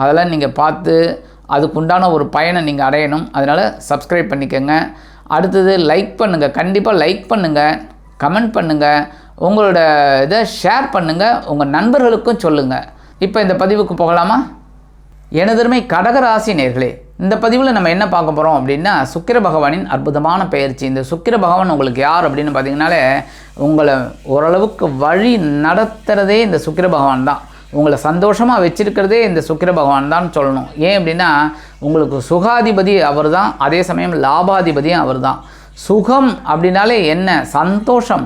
அதெல்லாம் நீங்கள் பார்த்து அதுக்குண்டான ஒரு பயனை நீங்கள் அடையணும். அதனால் சப்ஸ்கிரைப் பண்ணிக்கோங்க. அடுத்தது லைக் பண்ணுங்கள் கண்டிப்பாக லைக் பண்ணுங்கள் கமெண்ட் பண்ணுங்கள் உங்களோட இதை ஷேர் பண்ணுங்கள் உங்கள் நண்பர்களுக்கும் சொல்லுங்கள் இப்போ இந்த பதிவுக்கு போகலாமா? எனதருமை கடகராசி நேர்களே இந்த பதிவில் நம்ம என்ன பார்க்க போகிறோம் அப்படின்னா சுக்கிர பகவானின் அற்புதமான பயிற்சி. இந்த சுக்கிர பகவான் உங்களுக்கு யார் அப்படின்னு பார்த்தீங்கனாலே உங்களை ஓரளவுக்கு வழி நடத்துகிறதே இந்த சுக்கிர பகவான் தான். உங்களை சந்தோஷமாக வச்சிருக்கிறதே இந்த சுக்கிர பகவான் தான் சொல்லணும். ஏன் அப்படின்னா உங்களுக்கு சுகாதிபதி அவர் தான் அதே சமயம் லாபாதிபதியும் அவர் தான் சுகம் அப்படின்னாலே என்ன? சந்தோஷம்.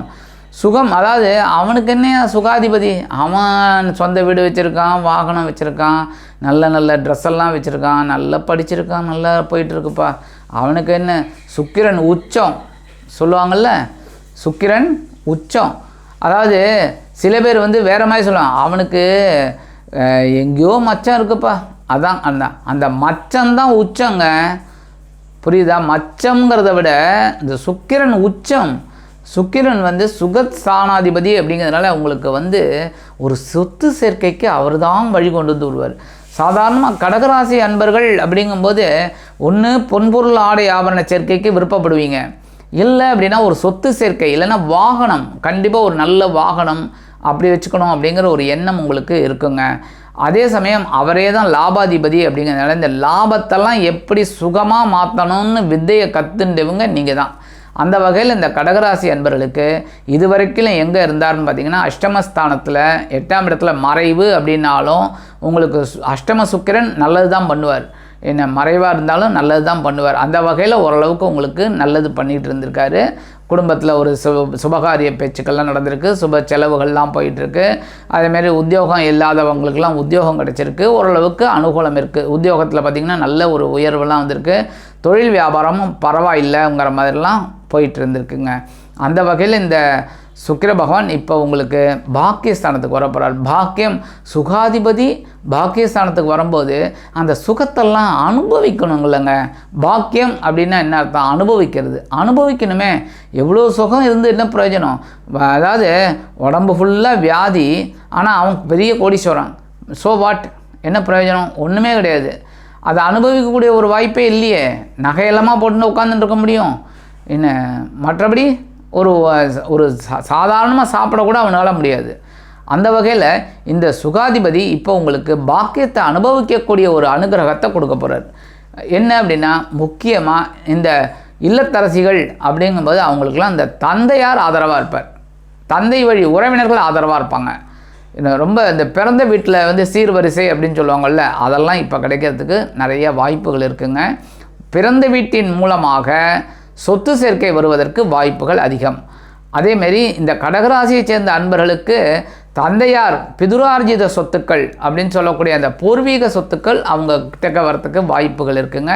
சுகம் அதாவது அவனுக்கு என்ன சுகாதிபதி? அவன் சொந்த வீடு வச்சுருக்கான் வாகனம் வச்சுருக்கான் நல்ல நல்ல ட்ரெஸ் எல்லாம் வச்சுருக்கான் நல்லா படிச்சிருக்கான் நல்லா போயிட்டுருக்குப்பா. அவனுக்கு என்ன? சுக்கிரன் உச்சம். சொல்லுவாங்கள்ல சுக்கிரன் உச்சம். அதாவது சில பேர் வந்து வேறு மாதிரி சொல்லுவாங்க. அவனுக்கு எங்கேயோ மச்சம் இருக்குப்பா. அதான் அந்த அந்த மச்சம்தான் உச்சங்க. புரியுதா? மச்சம்ங்கிறத விட இந்த சுக்கிரன் உச்சம். சுக்கிரன் வந்து சுகத் ஸ்தானாதிபதி அப்படிங்கிறதுனால உங்களுக்கு வந்து ஒரு சொத்து சேர்க்கைக்கு அவர் தான் வழி கொண்டு வந்து விடுவார். சாதாரணமாக கடகராசி அன்பர்கள் அப்படிங்கும்போது ஒன்று பொன்பொருள் ஆடை ஆபரண சேர்க்கைக்கு விருப்பப்படுவீங்க. இல்லை அப்படின்னா ஒரு சொத்து சேர்க்கை இல்லைன்னா வாகனம். கண்டிப்பாக ஒரு நல்ல வாகனம் அப்படி வச்சுக்கணும் அப்படிங்கிற ஒரு எண்ணம் உங்களுக்கு இருக்குங்க. அதே சமயம் அவரே தான் லாபாதிபதி அப்படிங்கிறதுனால இந்த லாபத்தெல்லாம் எப்படி சுகமாக மாற்றணும்னு வித்தையை கற்றுண்டவங்க நீங்கள் தான் அந்த வகையில் இந்த கடகராசி அன்பர்களுக்கு இதுவரைக்கும் எங்கே இருந்தாருன்னு பார்த்தீங்கன்னா அஷ்டமஸ்தானத்தில் எட்டாம் இடத்துல மறைவு அப்படின்னாலும் உங்களுக்கு சு- அஷ்டம சுக்கிரன் நல்லது தான் பண்ணுவார். என்ன மறைவாக இருந்தாலும் நல்லது தான் பண்ணுவார். அந்த வகையில் ஓரளவுக்கு உங்களுக்கு நல்லது பண்ணிகிட்டு இருந்திருக்காரு. குடும்பத்தில் ஒரு சு சுபகாரிய பேச்சுக்கள்லாம் நடந்திருக்கு சுப செலவுகள்லாம் போயிட்டுருக்கு. அதேமாரி உத்தியோகம் இல்லாதவங்களுக்கெல்லாம் உத்தியோகம் கிடச்சிருக்கு. ஓரளவுக்கு அனுகூலம் இருக்குது உத்தியோகத்தில் பார்த்திங்கன்னா நல்ல ஒரு உயர்வுலாம் வந்திருக்கு. தொழில் வியாபாரமும் பரவாயில்லைங்கிற மாதிரிலாம் போயிட்டு இருந்திருக்குங்க. அந்த வகையில் இந்த சுக்கிர பகவான் இப்போ உங்களுக்கு பாக்கியஸ்தானத்துக்கு வரப்போகிறார் பாக்கியம் சுகாதிபதி பாக்கியஸ்தானத்துக்கு வரும்போது அந்த சுகத்தெல்லாம் அனுபவிக்கணுங்களங்க பாக்கியம் அப்படின்னா என்ன அர்த்தம்? அனுபவிக்கிறது. அனுபவிக்கணுமே. எவ்வளோ சுகம் இருந்து என்ன பிரயோஜனம்? அதாவது உடம்பு ஃபுல்லாக வியாதி. ஆனால் அவன் பெரிய கோடீஸ்வரன். ஸோ வாட் என்ன பிரயோஜனம்? ஒன்றுமே கிடையாது. அதை அனுபவிக்கக்கூடிய ஒரு வாய்ப்பே இல்லையே. நகையெல்லாமா போட்டுன்னு உட்காந்துட்டு இருக்க முடியும். என்ன மற்றபடி ஒரு ஒரு சாதாரணமாக சாப்பிடக்கூட அவனால் முடியாது. அந்த வகையில் இந்த சுகாதிபதி இப்போ உங்களுக்கு பாக்கியத்தை அனுபவிக்கக்கூடிய ஒரு அனுகிரகத்தை கொடுக்க போகிறார் என்ன அப்படின்னா முக்கியமாக இந்த இல்லத்தரசிகள் அப்படிங்கும்போது அவங்களுக்குலாம் இந்த தந்தையார் ஆதரவாக இருப்பார். தந்தை வழி உறவினர்கள் ஆதரவாக இருப்பாங்க. ரொம்ப இந்த பிறந்த வீட்டில் வந்து சீர்வரிசை அப்படின்னு சொல்லுவாங்கள்ல அதெல்லாம் இப்போ கிடைக்கிறதுக்கு நிறைய வாய்ப்புகள் இருக்குங்க. பிறந்த வீட்டின் மூலமாக சொத்து சேர்க்கை வருவதற்கு வாய்ப்புகள் அதிகம். அதேமாரி இந்த கடகராசியைச் சேர்ந்த அன்பர்களுக்கு தந்தையார் பிதுரார்ஜித சொத்துக்கள் அப்படின்னு சொல்லக்கூடிய அந்த பூர்வீக சொத்துக்கள் அவங்க கிட்டக்க வரத்துக்கு வாய்ப்புகள் இருக்குங்க.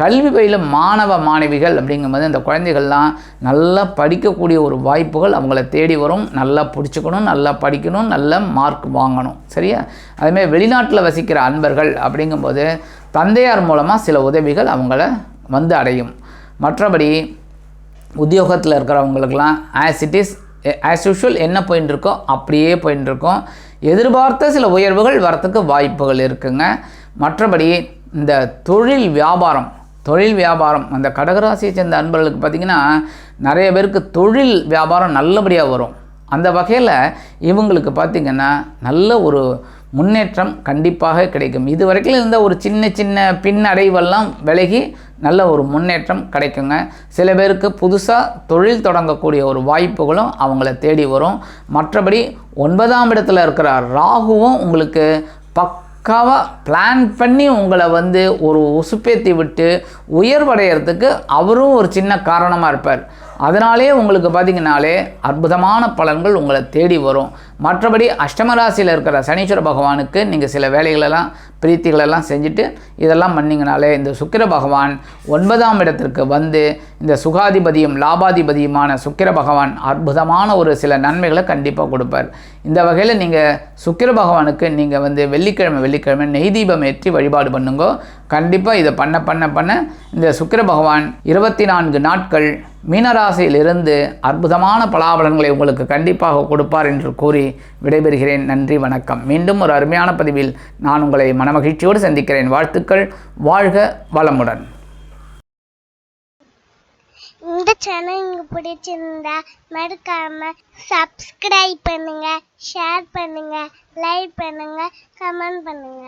கல்வி பயிலும் மாணவ மாணவிகள் அப்படிங்கும்போது இந்த குழந்தைகள்லாம் நல்லா படிக்கக்கூடிய ஒரு வாய்ப்புகள் அவங்கள தேடி வரும். நல்லா பிடிச்சிக்கணும் நல்லா படிக்கணும் நல்ல மார்க் வாங்கணும். சரியா? அதேமாதிரி வெளிநாட்டில் வசிக்கிற அன்பர்கள் அப்படிங்கும்போது தந்தையார் மூலமாக சில உதவிகள் அவங்கள வந்து அடையும். மற்றபடி உத்தியோகத்தில் இருக்கிறவங்களுக்கெல்லாம் as it is as usual என்ன போயின்னு இருக்கோ அப்படியே போயின்னு இருக்கோம் எதிர்பார்த்த சில உயர்வுகள் வரத்துக்கு வாய்ப்புகள் இருக்குங்க. மற்றபடி இந்த தொழில் வியாபாரம் தொழில் வியாபாரம் அந்த கடகராசியை சேர்ந்த அன்பர்களுக்கு பார்த்திங்கன்னா நிறைய பேருக்கு தொழில் வியாபாரம் நல்லபடியாக வரும். அந்த வகையில் இவங்களுக்கு பார்த்திங்கன்னா நல்ல ஒரு முன்னேற்றம் கண்டிப்பாக கிடைக்கும். இது வரைக்கும் இருந்த ஒரு சின்ன சின்ன பின்னடைவெல்லாம் விலகி நல்ல ஒரு முன்னேற்றம் கிடைக்குங்க. சில பேருக்கு புதுசாக தொழில் தொடங்கக்கூடிய ஒரு வாய்ப்புகளும் அவங்கள தேடி வரும். மற்றபடி ஒன்பதாம் இடத்துல இருக்கிற ராகுவும் உங்களுக்கு பக்காவாக பிளான் பண்ணி உங்களை வந்து ஒரு உசுப்பேத்தி விட்டு உயர்வடைகிறதுக்கு அவரும் ஒரு சின்ன காரணமாக இருப்பார். அதனாலே உங்களுக்கு பார்த்திங்கனாலே அற்புதமான பலன்கள் உங்களை தேடி வரும். மற்றபடி அஷ்டமராசியில் இருக்கிற சனீஸ்வர பகவானுக்கு நீங்கள் சில வேலைகளெல்லாம் பிரீத்திகளெல்லாம் செஞ்சுட்டு இதெல்லாம் பண்ணிங்கனாலே இந்த சுக்கிர பகவான் ஒன்பதாம் இடத்திற்கு வந்து இந்த சுகாதிபதியும் லாபாதிபதியுமான சுக்கிர பகவான் அற்புதமான ஒரு சில நன்மைகளை கண்டிப்பாக கொடுப்பார். இந்த வகையில் நீங்கள் சுக்கிர பகவானுக்கு நீங்கள் வந்து வெள்ளிக்கிழமை வெள்ளிக்கிழமை நெய் தீபம் ஏற்றி வழிபாடு பண்ணுங்க. கண்டிப்பாக இதை பண்ண பண்ண பண்ண இந்த சுக்கிர பகவான் இருபத்தி நான்கு நாட்கள் மீனராசியிலிருந்து அற்புதமான பலாபலன்களை உங்களுக்கு கண்டிப்பாக கொடுப்பார் என்று கூறி விடைபெறுகிறேன். நன்றி வணக்கம். மீண்டும் ஒரு அருமையான பதிவில் நான் உங்களை மனமகிழ்ச்சியோடு சந்திக்கிறேன். வாழ்த்துக்கள். வாழ்க வளமுடன். இந்த சேனல் உங்களுக்கு பிடிச்சிருந்தா மறக்காம சப்ஸ்கிரைப் பண்ணுங்க ஷேர் பண்ணுங்க லைக் பண்ணுங்க கமெண்ட் பண்ணுங்க.